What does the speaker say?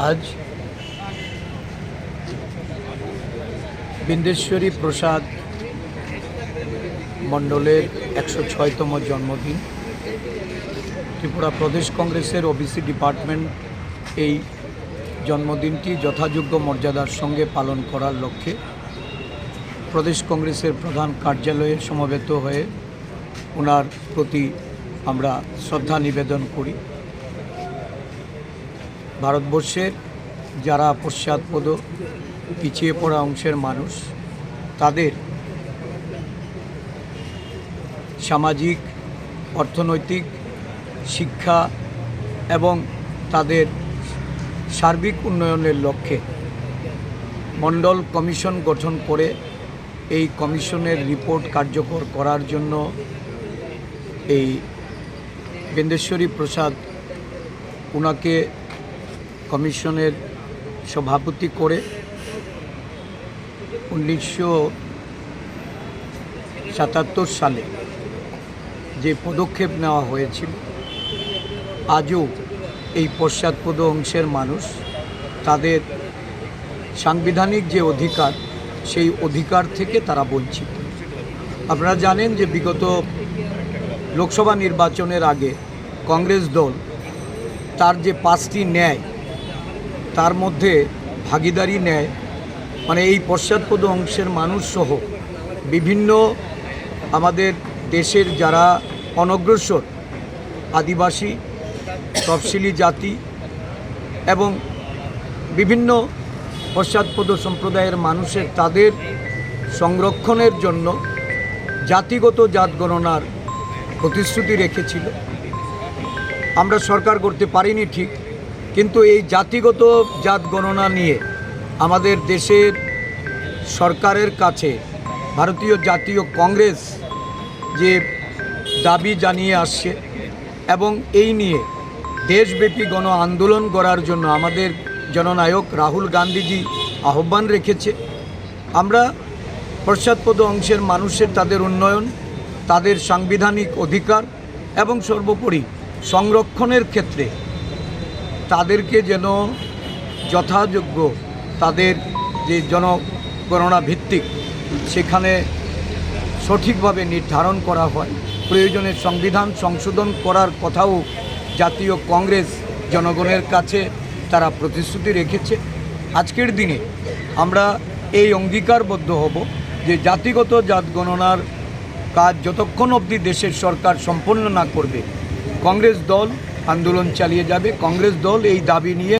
আজ বিন্দেশ্বরী প্রসাদ মণ্ডলের একশো ছয়তম জন্মদিন। ত্রিপুরা প্রদেশ কংগ্রেসের ওবিসি ডিপার্টমেন্ট এই জন্মদিনটি যথাযোগ্য মর্যাদার সঙ্গে পালন করার লক্ষ্যে প্রদেশ কংগ্রেসের প্রধান কার্যালয়ে সমবেত হয়ে ওনার প্রতি আমরা শ্রদ্ধা নিবেদন করি। ভারতবর্ষের যারা পশ্চাৎপদ, পিছিয়ে পড়া অংশের মানুষ, তাদের সামাজিক, অর্থনৈতিক, শিক্ষা এবং তাদের সার্বিক উন্নয়নের লক্ষ্যে মণ্ডল কমিশন গঠন করে এই কমিশনের রিপোর্ট কার্যকর করার জন্য এই বেন্দেশ্বরী প্রসাদ ওনাকে কমিশনের সভাপতি করে উনিশশো সাতাত্তর সালে যে পদক্ষেপ নেওয়া হয়েছিল, আজও এই পশ্চাৎপদ অংশের মানুষ তাদের সাংবিধানিক যে অধিকার, সেই অধিকার থেকে তারা বঞ্চিত। আপনারা জানেন যে বিগত লোকসভা নির্বাচনের আগে কংগ্রেস দল তার যে পাঁচটি ন্যায় তার মধ্যে ভাগিদারি নেয়। মানে এই পশ্চাৎপদ অংশের মানুষ সহ বিভিন্ন আমাদের দেশের যারা অনগ্রসর আদিবাসী, তফসিলি জাতি এবং বিভিন্ন পশ্চাৎপদ সম্প্রদায়ের মানুষের তাদের সংরক্ষণের জন্য জাতিগত জাত গণনার প্রতিশ্রুতি রেখেছিল। আমরা সরকার করতে পারিনি ঠিক। কিন্তু এই জাতিগত জাত গণনা নিয়ে আমাদের দেশের সরকারের কাছে ভারতীয় জাতীয় কংগ্রেস যে দাবি জানিয়ে আসছে এবং এই নিয়ে দেশব্যাপী গণ আন্দোলন করার জন্য আমাদের জননায়ক রাহুল গান্ধীজি আহ্বান রেখেছে। আমরা পশ্চাৎপদ অংশের মানুষের তাদের উন্নয়ন, তাদের সাংবিধানিক অধিকার এবং সর্বোপরি সংরক্ষণের ক্ষেত্রে তাদেরকে যেন যথাযোগ্য তাদের যে জনগণনা ভিত্তিক সেখানে সঠিকভাবে নির্ধারণ করা হয়, প্রয়োজনে সংবিধান সংশোধন করার কথাও জাতীয় কংগ্রেস জনগণের কাছে তারা প্রতিশ্রুতি রেখেছে। আজকের দিনে আমরা এই অঙ্গীকারবদ্ধ হব যে জাতিগত জাত গণনার কাজ যতক্ষণ অবধি দেশের সরকার সম্পন্ন না করবে, কংগ্রেস দল আন্দোলন চালিয়ে যাবে। কংগ্রেস দল এই দাবি নিয়ে